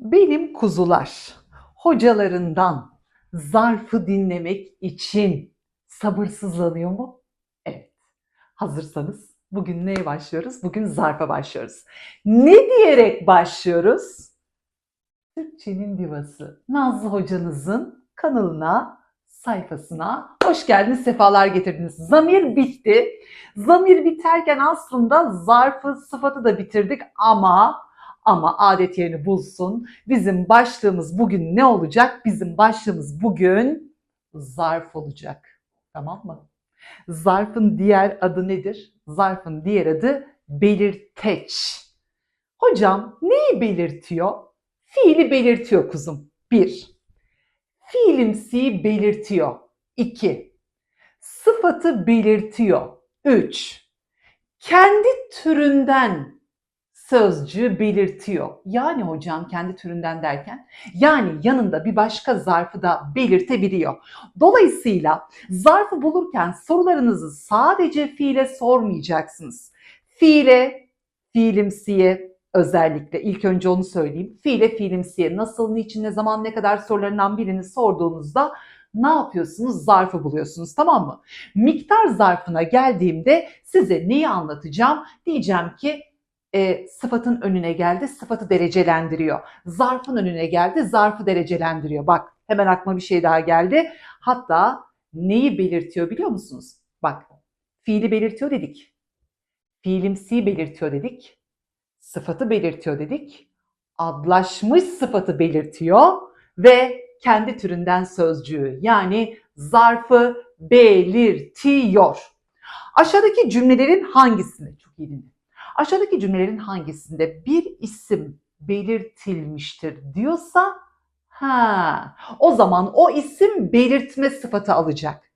Benim kuzular hocalarından zarfı dinlemek için sabırsızlanıyor mu? Evet. Hazırsanız bugün neye başlıyoruz? Bugün zarfa başlıyoruz. Ne diyerek başlıyoruz? Türkçenin divası Nazlı hocanızın kanalına, sayfasına hoş geldiniz, sefalar getirdiniz. Zamir bitti. Zamir biterken aslında zarfı, sıfatı da bitirdik ama ama adet yerini bulsun. Bizim başlığımız bugün ne olacak? Bizim başlığımız bugün zarf olacak. Tamam mı? Zarfın diğer adı nedir? Zarfın diğer adı belirteç. Hocam neyi belirtiyor? Fiili belirtiyor kuzum. Bir. Fiilimsiyi belirtiyor. İki. Sıfatı belirtiyor. Üç. Kendi türünden sözcüğü belirtiyor. Yani hocam kendi türünden derken yani yanında bir başka zarfı da belirtebiliyor. Dolayısıyla zarfı bulurken sorularınızı sadece fiile sormayacaksınız. Fiile, fiilimsiye özellikle ilk önce onu söyleyeyim. Fiile, fiilimsiye nasıl, niçin, ne zaman, ne kadar sorularından birini sorduğunuzda ne yapıyorsunuz? Zarfı buluyorsunuz tamam mı? Miktar zarfına geldiğimde size neyi anlatacağım? Diyeceğim ki e, sıfatın önüne geldi, sıfatı derecelendiriyor. Zarfın önüne geldi, zarfı derecelendiriyor. Bak hemen aklıma bir şey daha geldi. Hatta neyi belirtiyor biliyor musunuz? Bak fiili belirtiyor dedik. Fiilimsi belirtiyor dedik. Sıfatı belirtiyor dedik. Adlaşmış sıfatı belirtiyor ve kendi türünden sözcüğü yani zarfı belirtiyor. Aşağıdaki cümlelerin hangisinde? Çok iyi dinle. Aşağıdaki cümlelerin hangisinde bir isim belirtilmiştir diyorsa ha o zaman o isim belirtme sıfatı alacak.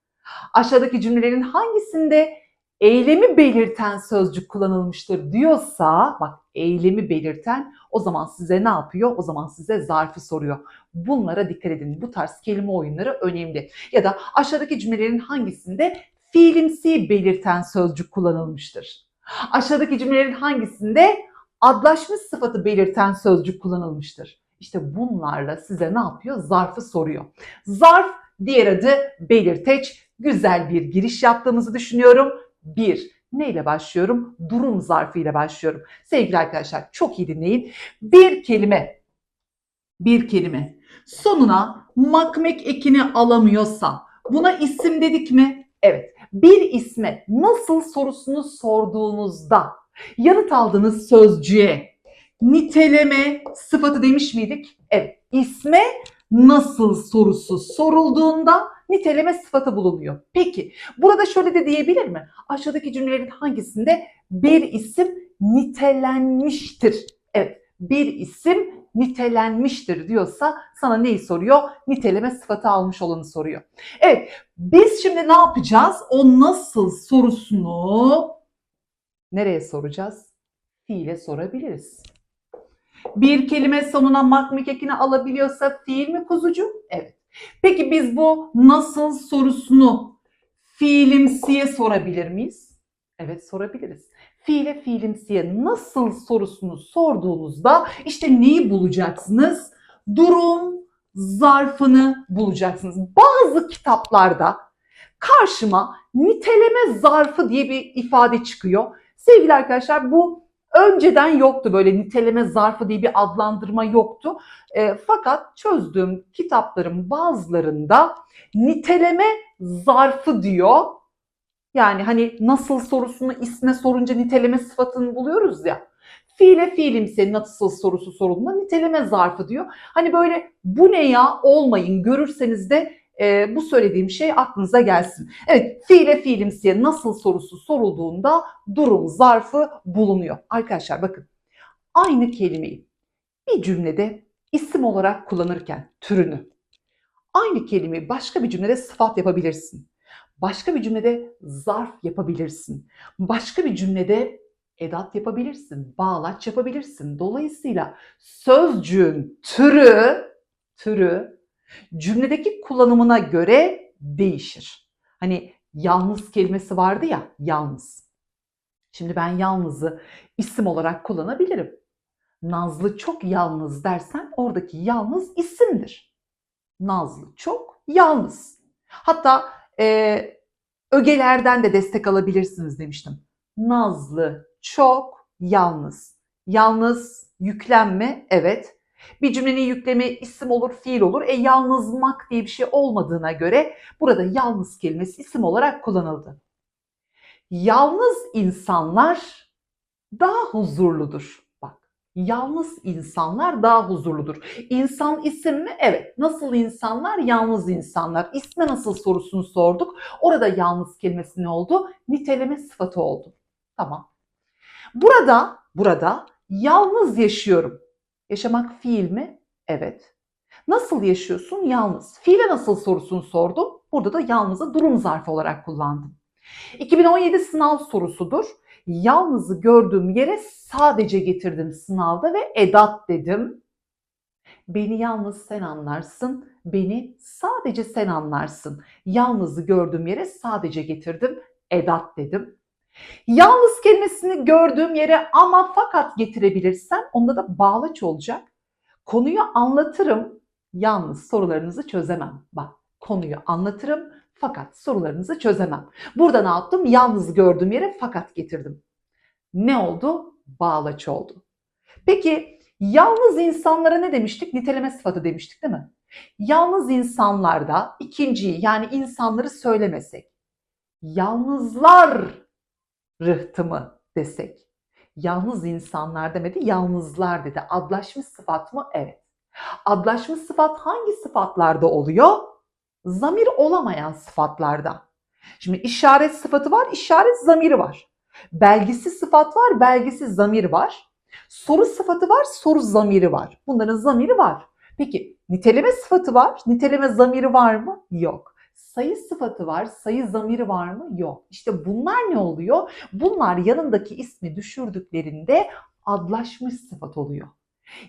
Aşağıdaki cümlelerin hangisinde eylemi belirten sözcük kullanılmıştır diyorsa bak eylemi belirten o zaman size ne yapıyor? O zaman size zarfı soruyor. Bunlara dikkat edin. Bu tarz kelime oyunları önemli. Ya da aşağıdaki cümlelerin hangisinde fiilimsi belirten sözcük kullanılmıştır? Aşağıdaki cümlelerin hangisinde adlaşmış sıfatı belirten sözcük kullanılmıştır? İşte bunlarla size ne yapıyor? Zarfı soruyor. Zarf diğer adı belirteç. Güzel bir giriş yaptığımızı düşünüyorum. Bir, neyle başlıyorum? Durum zarfı ile başlıyorum. Sevgili arkadaşlar çok iyi dinleyin. Bir kelime, bir kelime sonuna makmek ekini alamıyorsa buna isim dedik mi? Evet. Bir isme nasıl sorusunu sorduğunuzda yanıt aldığınız sözcüğe niteleme sıfatı demiş miydik? Evet. İsme nasıl sorusu sorulduğunda niteleme sıfatı bulunuyor. Peki burada şöyle de diyebilir mi? Aşağıdaki cümlelerin hangisinde bir isim nitelenmiştir? Evet. Bir isim nitelenmiştir diyorsa sana neyi soruyor? Niteleme sıfatı almış olanı soruyor. Evet biz şimdi ne yapacağız? O nasıl sorusunu nereye soracağız? Fiile sorabiliriz. Bir kelime sonuna makmik ekini alabiliyorsa fiil mi kuzucu? Evet. Peki biz bu nasıl sorusunu fiilimsiye sorabilir miyiz? Evet sorabiliriz. Fiile fiilimsiye nasıl sorusunu sorduğunuzda işte neyi bulacaksınız? Durum zarfını bulacaksınız. Bazı kitaplarda karşıma niteleme zarfı diye bir ifade çıkıyor. Sevgili arkadaşlar bu önceden yoktu böyle niteleme zarfı diye bir adlandırma yoktu. E, fakat çözdüğüm kitapların bazılarında niteleme zarfı diyor. Yani hani nasıl sorusunu isme sorunca niteleme sıfatını buluyoruz ya. Fiile fiilimse nasıl sorusu sorulduğunda niteleme zarfı diyor. Hani böyle bu ne ya olmayın görürseniz de e, bu söylediğim şey aklınıza gelsin. Evet fiile fiilimsiye nasıl sorusu sorulduğunda durum zarfı bulunuyor. Arkadaşlar bakın aynı kelimeyi bir cümlede isim olarak kullanırken türünü aynı kelimeyi başka bir cümlede sıfat yapabilirsin. Başka bir cümlede zarf yapabilirsin. Başka bir cümlede edat yapabilirsin, bağlaç yapabilirsin. Dolayısıyla sözcüğün türü türü cümledeki kullanımına göre değişir. Hani yalnız kelimesi vardı ya, yalnız. Şimdi ben yalnızı isim olarak kullanabilirim. Nazlı çok yalnız dersen oradaki yalnız isimdir. Nazlı çok yalnız. Hatta e, ögelerden de destek alabilirsiniz demiştim. Nazlı çok yalnız. Yalnız yüklenme evet. Bir cümlenin yüklemi isim olur, fiil olur. E yalnızmak diye bir şey olmadığına göre burada yalnız kelimesi isim olarak kullanıldı. Yalnız insanlar daha huzurludur. Yalnız insanlar daha huzurludur. İnsan isim mi? Evet. Nasıl insanlar? Yalnız insanlar. İsme nasıl sorusunu sorduk. Orada yalnız kelimesi ne oldu? Niteleme sıfatı oldu. Tamam. Burada, burada yalnız yaşıyorum. Yaşamak fiil mi? Evet. Nasıl yaşıyorsun? Yalnız. Fiile nasıl sorusunu sordum. Burada da yalnızı durum zarfı olarak kullandım. 2017 sınav sorusudur. Yalnızı gördüğüm yere sadece getirdim sınavda ve edat dedim. Beni yalnız sen anlarsın, beni sadece sen anlarsın. Yalnızı gördüğüm yere sadece getirdim, edat dedim. Yalnız kelimesini gördüğüm yere ama fakat getirebilirsem onda da bağlaç olacak. Konuyu anlatırım, yalnız sorularınızı çözemem. Bak konuyu anlatırım fakat sorularınızı çözemem. Burada ne yaptım? Yalnız gördüğüm yere fakat getirdim. Ne oldu? Bağlaç oldu. Peki yalnız insanlara ne demiştik? Niteleme sıfatı demiştik değil mi? Yalnız insanlarda ikinciyi yani insanları söylemesek. Yalnızlar rıhtımı desek. Yalnız insanlar demedi, yalnızlar dedi. Adlaşmış sıfat mı? Evet. Adlaşmış sıfat hangi sıfatlarda oluyor? Zamir olamayan sıfatlarda. Şimdi işaret sıfatı var, işaret zamiri var. Belgisi sıfat var, belgisi zamir var. Soru sıfatı var, soru zamiri var. Bunların zamiri var. Peki niteleme sıfatı var, niteleme zamiri var mı? Yok. Sayı sıfatı var, sayı zamiri var mı? Yok. İşte bunlar ne oluyor? Bunlar yanındaki ismi düşürdüklerinde adlaşmış sıfat oluyor.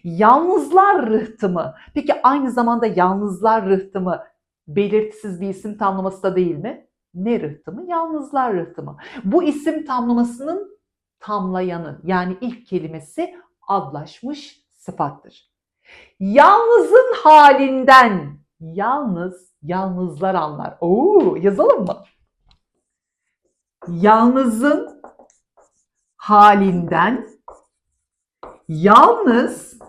Yalnızlar rıhtımı. Peki aynı zamanda yalnızlar rıhtımı belirtisiz bir isim tamlaması da değil mi? Ne rıhtımı? Yalnızlar rıhtımı. Bu isim tamlamasının tamlayanı yani ilk kelimesi adlaşmış sıfattır. Yalnızın halinden yalnız yalnızlar anlar. Oo, yazalım mı? Yalnızın halinden yalnız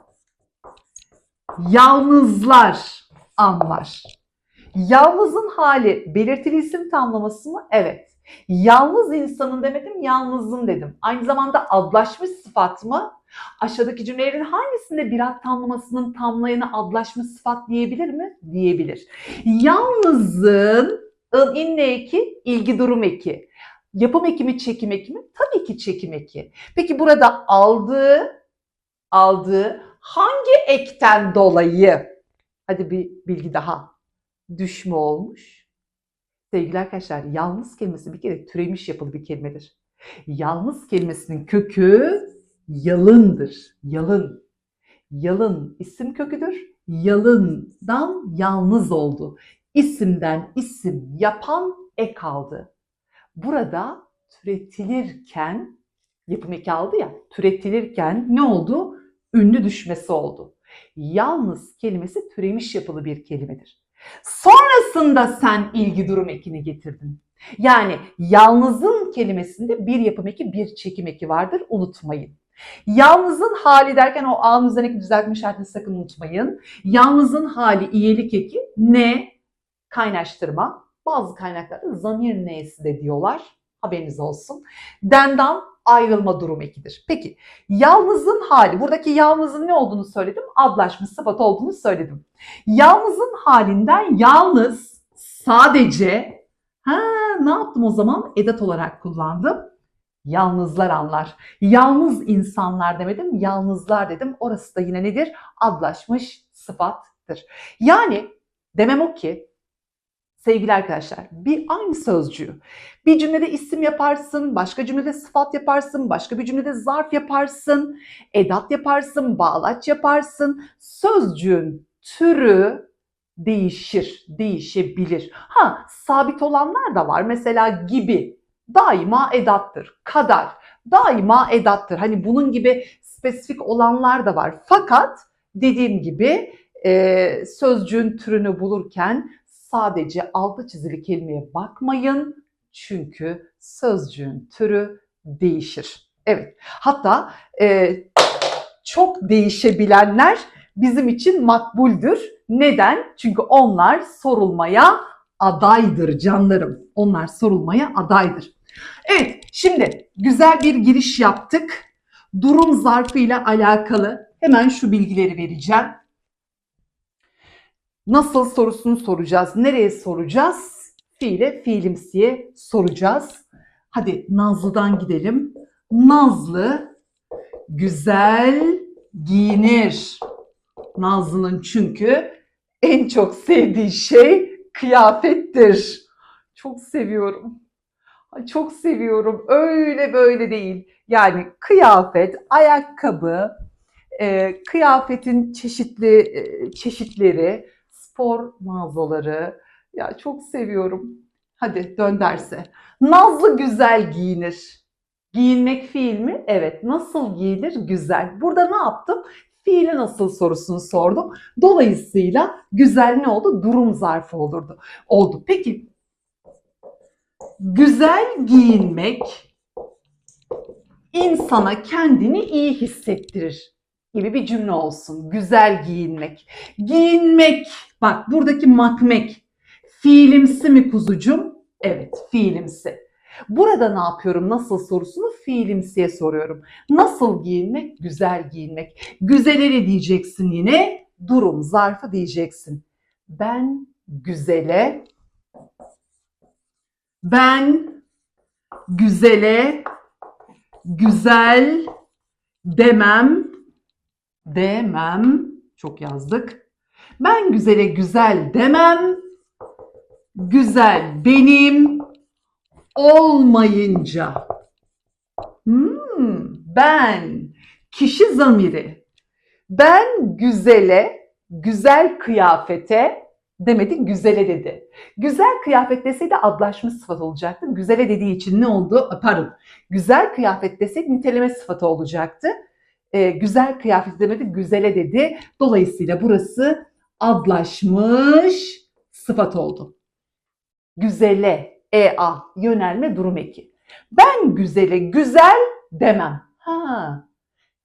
yalnızlar anlar. Yalnızın hali belirtili isim tamlaması mı? Evet. Yalnız insanın demedim, yalnızın dedim. Aynı zamanda adlaşmış sıfat mı? Aşağıdaki cümlelerin hangisinde bir ad tamlamasının tamlayanı adlaşmış sıfat diyebilir mi? Diyebilir. Yalnızın ın inne eki, ilgi durum eki. Yapım eki mi, çekim eki mi? Tabii ki çekim eki. Peki burada aldığı, aldığı hangi ekten dolayı? Hadi bir bilgi daha. Düşme olmuş. Sevgili arkadaşlar, yalnız kelimesi bir kere türemiş yapılı bir kelimedir. Yalnız kelimesinin kökü yalındır. Yalın. Yalın isim köküdür. Yalından yalnız oldu. İsimden isim yapan ek aldı. Burada türetilirken yapım eki aldı ya türetilirken ne oldu? Ünlü düşmesi oldu. Yalnız kelimesi türemiş yapılı bir kelimedir. Sonrasında sen ilgi durum ekini getirdin. Yani yalnızın kelimesinde bir yapım eki bir çekim eki vardır unutmayın. Yalnızın hali derken o A'nın üzerindeki düzeltme işaretini sakın unutmayın. Yalnızın hali iyelik eki ne? Kaynaştırma. Bazı kaynaklarda zamir neyesi de diyorlar. Haberiniz olsun. Dendan ayrılma durum ekidir. Peki yalnızın hali, buradaki yalnızın ne olduğunu söyledim, adlaşmış sıfat olduğunu söyledim. Yalnızın halinden yalnız sadece ha ne yaptım o zaman? Edat olarak kullandım. Yalnızlar anlar. Yalnız insanlar demedim, yalnızlar dedim. Orası da yine nedir? Adlaşmış sıfattır. Yani demem o ki sevgili arkadaşlar bir aynı sözcüğü bir cümlede isim yaparsın, başka cümlede sıfat yaparsın, başka bir cümlede zarf yaparsın, edat yaparsın, bağlaç yaparsın. Sözcüğün türü değişir, değişebilir. Ha sabit olanlar da var. Mesela gibi daima edattır. Kadar daima edattır. Hani bunun gibi spesifik olanlar da var. Fakat dediğim gibi e, sözcüğün türünü bulurken sadece altı çizili kelimeye bakmayın. Çünkü sözcüğün türü değişir. Evet. Hatta e, çok değişebilenler bizim için makbuldür. Neden? Çünkü onlar sorulmaya adaydır canlarım. Onlar sorulmaya adaydır. Evet, şimdi güzel bir giriş yaptık. Durum zarfı ile alakalı hemen şu bilgileri vereceğim. Nasıl sorusunu soracağız. Nereye soracağız? Fiile, fiilimsiye soracağız. Hadi Nazlı'dan gidelim. Nazlı güzel giyinir. Nazlı'nın çünkü en çok sevdiği şey kıyafettir. Çok seviyorum. Çok seviyorum. Öyle böyle değil. Yani kıyafet, ayakkabı, e, kıyafetin çeşitli e, çeşitleri, spor mağazaları. Ya çok seviyorum. Hadi dön derse. Nazlı güzel giyinir. Giyinmek fiil mi? Evet. Nasıl giyinir? Güzel. Burada ne yaptım? Fiili nasıl sorusunu sordum. Dolayısıyla güzel ne oldu? Durum zarfı olurdu. Oldu. Peki güzel giyinmek insana kendini iyi hissettirir gibi bir cümle olsun. Güzel giyinmek. Giyinmek. Bak buradaki makmek. Fiilimsi mi kuzucum? Evet, fiilimsi. Burada ne yapıyorum? Nasıl sorusunu fiilimsiye soruyorum. Nasıl giyinmek? Güzel giyinmek. Güzele ne diyeceksin yine? Durum, zarfı diyeceksin. Ben güzele, ben güzele, güzel demem, demem. Çok yazdık. Ben güzele güzel demem. Güzel benim olmayınca. Hmm, ben kişi zamiri. Ben güzele, güzel kıyafete demedi, güzele dedi. Güzel kıyafet deseydi adlaşmış sıfat olacaktı. Güzele dediği için ne oldu? Pardon. Güzel kıyafet deseydi niteleme sıfatı olacaktı. Ee, güzel kıyafet demedi, güzele dedi. Dolayısıyla burası adlaşmış sıfat oldu. Güzele, ea, yönelme durum eki. Ben güzele güzel demem. Ha,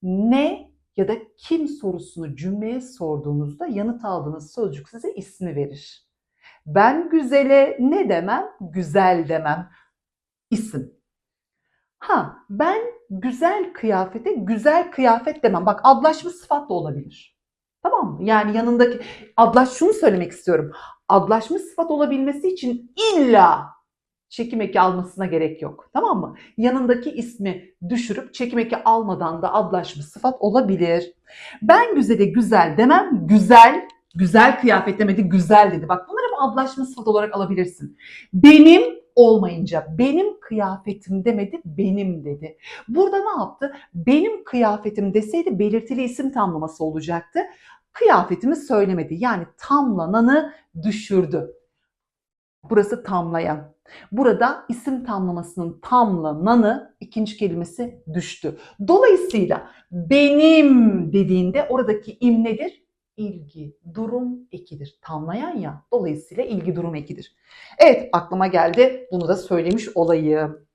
ne ya da kim sorusunu cümleye sorduğunuzda yanıt aldığınız sözcük size ismi verir. Ben güzele ne demem? Güzel demem. İsim. Ha, ben güzel kıyafete güzel kıyafet demem. Bak adlaşmış sıfat da olabilir. Tamam mı? Yani yanındaki adlaş şunu söylemek istiyorum. Adlaşmış sıfat olabilmesi için illa çekim eki almasına gerek yok. Tamam mı? Yanındaki ismi düşürüp çekim eki almadan da adlaşmış sıfat olabilir. Ben güzele güzel demem. Güzel, güzel kıyafet demedi, güzel dedi. Bak bunları hep adlaşmış sıfat olarak alabilirsin. Benim olmayınca benim kıyafetim demedi, benim dedi. Burada ne yaptı? Benim kıyafetim deseydi belirtili isim tamlaması olacaktı. Kıyafetimi söylemedi. Yani tamlananı düşürdü. Burası tamlayan. Burada isim tamlamasının tamlananı ikinci kelimesi düştü. Dolayısıyla benim dediğinde oradaki im nedir? İlgi, durum ekidir. Tamlayan ya. Dolayısıyla ilgi durum ekidir. Evet aklıma geldi. Bunu da söylemiş olayım.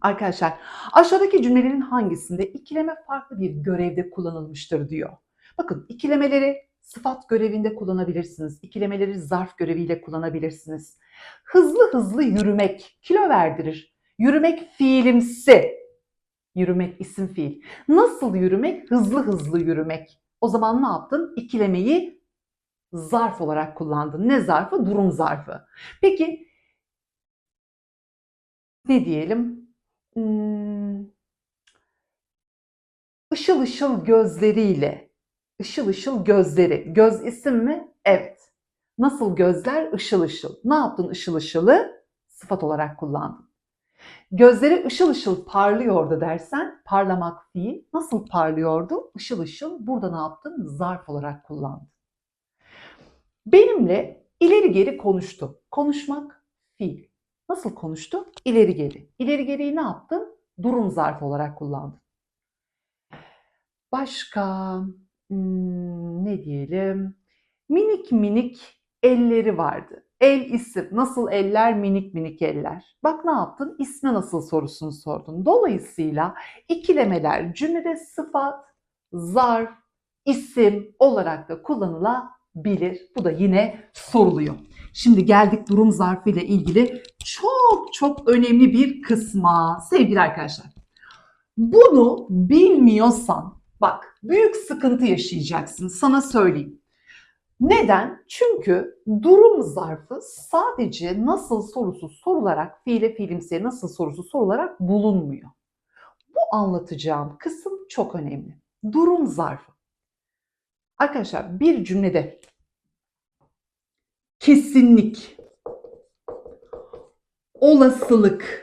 Arkadaşlar aşağıdaki cümlelerin hangisinde ikileme farklı bir görevde kullanılmıştır diyor. Bakın ikilemeleri sıfat görevinde kullanabilirsiniz. İkilemeleri zarf göreviyle kullanabilirsiniz. Hızlı hızlı yürümek kilo verdirir. Yürümek fiilimsi. Yürümek isim fiil. Nasıl yürümek? Hızlı hızlı yürümek. O zaman ne yaptın? İkilemeyi zarf olarak kullandın. Ne zarfı? Durum zarfı. Peki ne diyelim? Hmm, ışıl ışıl gözleriyle. Işıl ışıl gözleri. Göz isim mi? Evet. Nasıl gözler? Işıl ışıl. Ne yaptın ışıl ışılı? Sıfat olarak kullandın. Gözleri ışıl ışıl parlıyordu dersen parlamak fiil. Nasıl parlıyordu? Işıl ışıl. Burada ne yaptın? Zarf olarak kullandın. Benimle ileri geri konuştu. Konuşmak fiil. Nasıl konuştu? İleri geri. İleri geriyi ne yaptın? Durum zarfı olarak kullandın. Başka hmm, ne diyelim? Minik minik elleri vardı. El isim. Nasıl eller? Minik minik eller. Bak ne yaptın? İsme nasıl sorusunu sordun. Dolayısıyla ikilemeler cümlede sıfat, zarf, isim olarak da kullanılabilir. Bu da yine soruluyor. Şimdi geldik durum zarfı ile ilgili çok çok önemli bir kısma sevgili arkadaşlar. Bunu bilmiyorsan bak büyük sıkıntı yaşayacaksın sana söyleyeyim. Neden? Çünkü durum zarfı sadece nasıl sorusu sorularak, fiile fiilimsiye nasıl sorusu sorularak bulunmuyor. Bu anlatacağım kısım çok önemli. Durum zarfı. Arkadaşlar bir cümlede kesinlik, olasılık,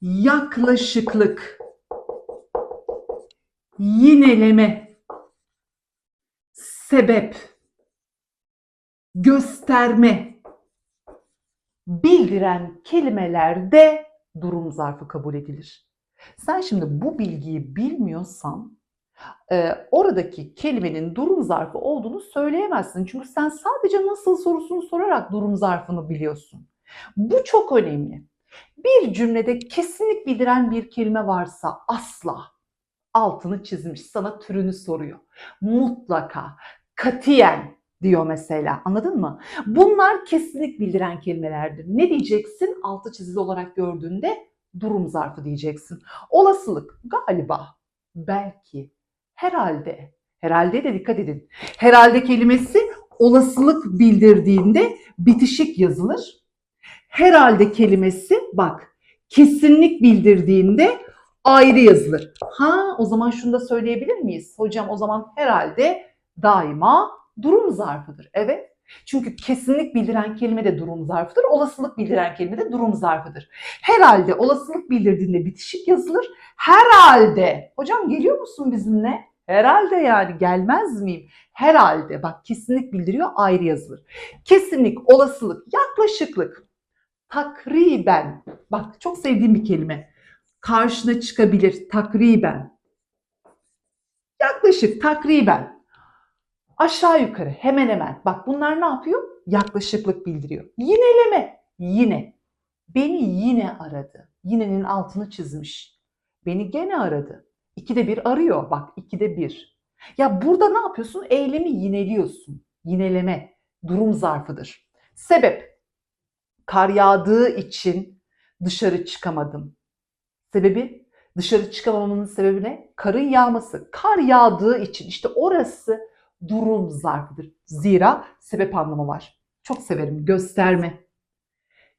yaklaşıklık, yineleme, sebep, gösterme, bildiren kelimelerde durum zarfı kabul edilir. Sen şimdi bu bilgiyi bilmiyorsan e, oradaki kelimenin durum zarfı olduğunu söyleyemezsin. Çünkü sen sadece nasıl sorusunu sorarak durum zarfını biliyorsun. Bu çok önemli. Bir cümlede kesinlik bildiren bir kelime varsa asla altını çizmiş sana türünü soruyor. Mutlaka, katiyen diyor mesela anladın mı? Bunlar kesinlik bildiren kelimelerdir. Ne diyeceksin altı çizili olarak gördüğünde durum zarfı diyeceksin. Olasılık galiba, belki, herhalde. Herhalde de dikkat edin. Herhalde kelimesi olasılık bildirdiğinde bitişik yazılır. Herhalde kelimesi bak kesinlik bildirdiğinde ayrı yazılır. Ha o zaman şunu da söyleyebilir miyiz? Hocam o zaman herhalde daima durum zarfıdır. Evet. Çünkü kesinlik bildiren kelime de durum zarfıdır. Olasılık bildiren kelime de durum zarfıdır. Herhalde olasılık bildirdiğinde bitişik yazılır. Herhalde. Hocam geliyor musun bizimle? Herhalde yani gelmez miyim? Herhalde. Bak kesinlik bildiriyor ayrı yazılır. Kesinlik, olasılık, yaklaşıklık, takriben. Bak çok sevdiğim bir kelime. Karşına çıkabilir takriben. Yaklaşık, takriben. Aşağı yukarı, hemen hemen. Bak bunlar ne yapıyor? Yaklaşıklık bildiriyor. Yineleme, yine. Beni yine aradı. Yinenin altını çizmiş. Beni gene aradı. İkide bir arıyor. Bak ikide bir. Ya burada ne yapıyorsun? Eylemi yineliyorsun. Yineleme durum zarfıdır. Sebep. Kar yağdığı için dışarı çıkamadım. Sebebi dışarı çıkamamamın sebebi ne? Karın yağması. Kar yağdığı için işte orası durum zarfıdır. Zira sebep anlamı var. Çok severim gösterme.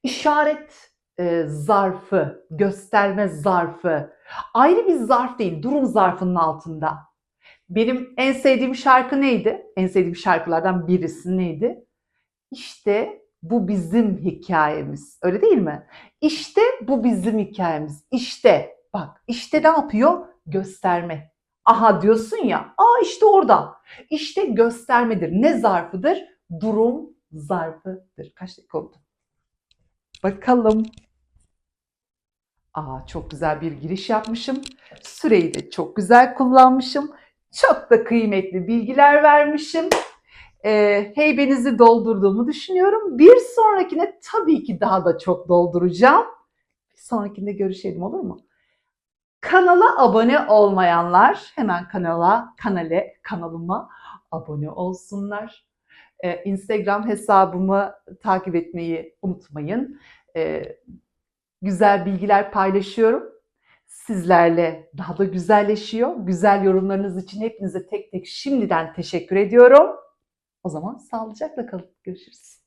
İşaret e, zarfı, gösterme zarfı ayrı bir zarf değil, durum zarfının altında. Benim en sevdiğim şarkı neydi? En sevdiğim şarkılardan birisi neydi? İşte bu bizim hikayemiz. Öyle değil mi? İşte bu bizim hikayemiz. İşte bak işte ne yapıyor? Gösterme. Aha diyorsun ya. Aa işte orada. İşte göstermedir. Ne zarfıdır? Durum zarfıdır. Kaç dakika oldu? Bakalım. Aa çok güzel bir giriş yapmışım. Süreyi de çok güzel kullanmışım. Çok da kıymetli bilgiler vermişim. Ee, heybenizi doldurduğumu düşünüyorum. Bir sonrakine tabii ki daha da çok dolduracağım. Bir sonrakinde görüşelim olur mu? Kanala abone olmayanlar hemen kanala, kanale, kanalıma abone olsunlar. Ee, Instagram hesabımı takip etmeyi unutmayın. Ee, güzel bilgiler paylaşıyorum. Sizlerle daha da güzelleşiyor. Güzel yorumlarınız için hepinize tek tek şimdiden teşekkür ediyorum. O zaman sağlıcakla kalın. Görüşürüz.